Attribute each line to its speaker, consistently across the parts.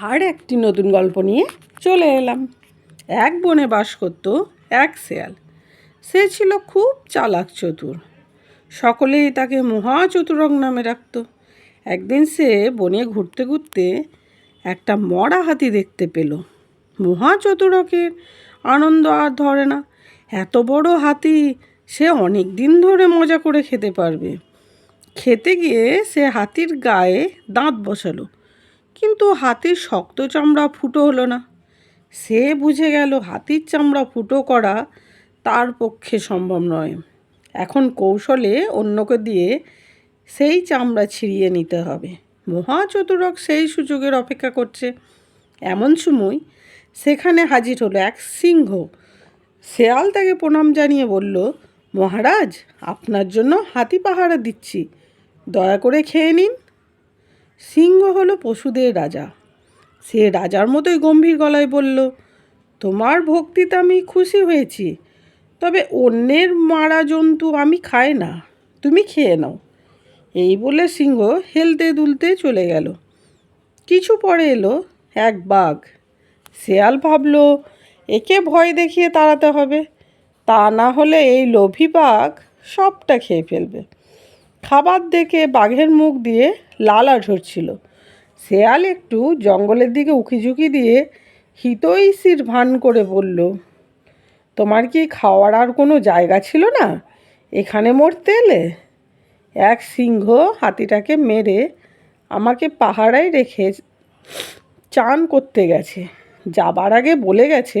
Speaker 1: আর একটি নতুন গল্প নিয়ে চলে এলাম। এক বনে বাস করত এক শেয়াল। সে ছিল খুব চালাক চতুর। সকলেই তাকে মহা চতুরঙ্গ নামে রাখত একদিন সে বনে ঘুরতে ঘুরতে একটা মরা হাতি দেখতে পেল। মহা চতুরকের আনন্দ আর ধরে না। এত বড় হাতি সে অনেক দিন ধরে মজা করে খেতে পারবে। খেতে গিয়ে সে হাতির গায়ে দাঁত বসালো। কিন্তু হাতির শক্ত চামড়া ফুটো হলো না। সে বুঝে গেল হাতির চামড়া ফুটো করা তার পক্ষে সম্ভব নয়। এখন কৌশলে অন্যকে দিয়ে সেই চামড়া ছিঁড়িয়ে নিতে হবে। মহাচতুরক সেই সুযোগের অপেক্ষা করছে। এমন সময় সেখানে হাজির হলো এক সিংহ। শেয়াল তাকে প্রণাম জানিয়ে বলল, মহারাজ, আপনার জন্য হাতি পাহারা দিচ্ছি। দয়া করে খেয়ে নিন। সিংহ হলো পশুদের রাজা। সে রাজার মতোই গম্ভীর গলায় বলল, তোমার ভক্তিতে আমি খুশি হয়েছি, তবে অন্যের মারা জন্তু আমি খাই না, তুমি খেয়ে নাও। এই বলে সিংহ হেলতে দুলতে চলে গেল। কিছু পরে এলো এক বাঘ। শেয়াল ভাবল, একে ভয় দেখিয়ে তাড়াতে হবে। তা না হলে এই লোভী বাঘ সবটা খেয়ে ফেলবে। খাবার দেখে বাঘের মুখ দিয়ে লালা ঝরছিল। শেয়াল একটু জঙ্গলের দিকে উকিঝুঁকি দিয়ে হিতৈষীর ভান করে বলল, তোমার কি খাওয়ার আর কোনো জায়গা ছিল না? এখানে মরতে এলে? এক সিংহ হাতিটাকে মেরে আমাকে পাহারায় রেখে চান করতে গেছে। যাবার আগে বলে গেছে,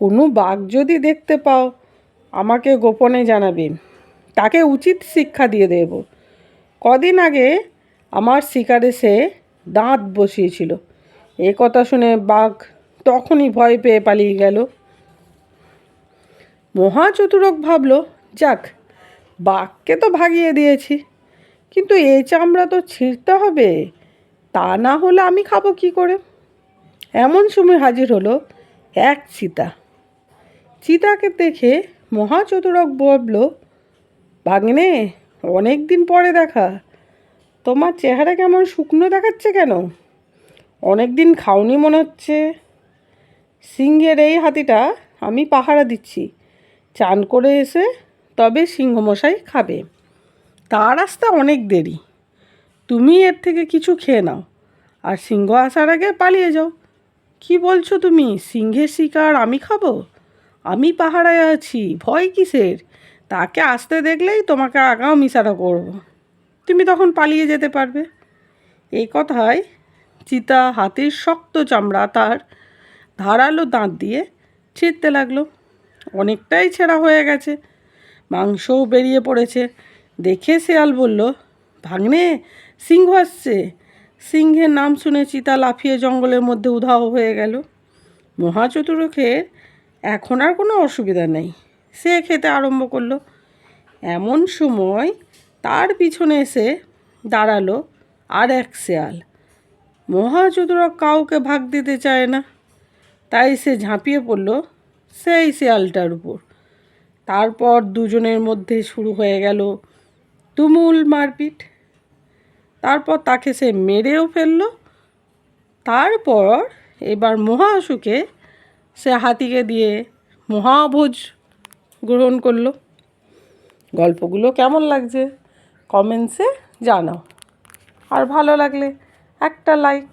Speaker 1: কোনো বাঘ যদি দেখতে পাও, আমাকে গোপনে জানাবেন। তাকে উচিত শিক্ষা দিয়ে দেব। কদিন আগে আমার শিকারে সে দাঁত বসিয়েছিল। এ কথা শুনে বাঘ তখনই ভয় পেয়ে পালিয়ে গেল। মহাচতুরক ভাবল, যাক, বাঘকে তো ভাগিয়ে দিয়েছি, কিন্তু এই চামড়া তো ছিঁড়তে হবে, তা না হলে আমি খাব কি করে? এমন সময় হাজির হলো এক চিতা। চিতাকে দেখে মহাচতুরক বলল ভাগ্নে, অনেক দিন পরে দেখা। তোমার চেহারা কেমন শুকনো দেখাচ্ছে কেন? অনেক দিন খাওনি মনে হচ্ছে। সিংহের এই হাতিটা আমি পাহারা দিচ্ছি। চান করে এসে তবে সিংহমশাই খাবে। তার আসতে অনেক দেরি। তুমি এর থেকে কিছু খেয়ে নাও। আর সিংহ আসার আগে পালিয়ে যাও। কি বলছো তুমি? সিংহের শিকার আমি খাব? আমি পাহারায় আছি। ভয় কিসের? তাকে আসতে দেখলেই তোমাকে আগাও মিশারা করব। তুমি তখন পালিয়ে যেতে পারবে। এই কথায় চিতা হাতির শক্ত চামড়া তার ধারালো দাঁত দিয়ে ছিঁড়তে লাগল। অনেকটাই ছেঁড়া হয়ে গেছে। মাংসও বেরিয়ে পড়েছে। দেখে শেয়াল বলল, ভাগ্নে, সিংহ আসছে। সিংহের নাম শুনে চিতা লাফিয়ে জঙ্গলের মধ্যে উধাও হয়ে গেল। মহাচতুরকের এখন আর কোনো অসুবিধা নেই। সে খেতে আরম্ভ করল। এমন সময় তার পিছনে এসে দাঁড়াল আর এক শেয়াল। মহাচতুরক কাউকে ভাগ দিতে চায় না। তাই সে ঝাঁপিয়ে পড়ল সেই শেয়ালটার উপর। তারপর দুজনের মধ্যে শুরু হয়ে গেল তুমুল মারপিট। তারপর তাকে সে মেরেও ফেলল। তারপর এবার মহাসুখে সে হাতিকে দিয়ে মহাভোজ গ্রহণ করল। গল্পগুলো কেমন লাগছে? কমেন্টসে জানাও। আর ভালো লাগলে একটা লাইক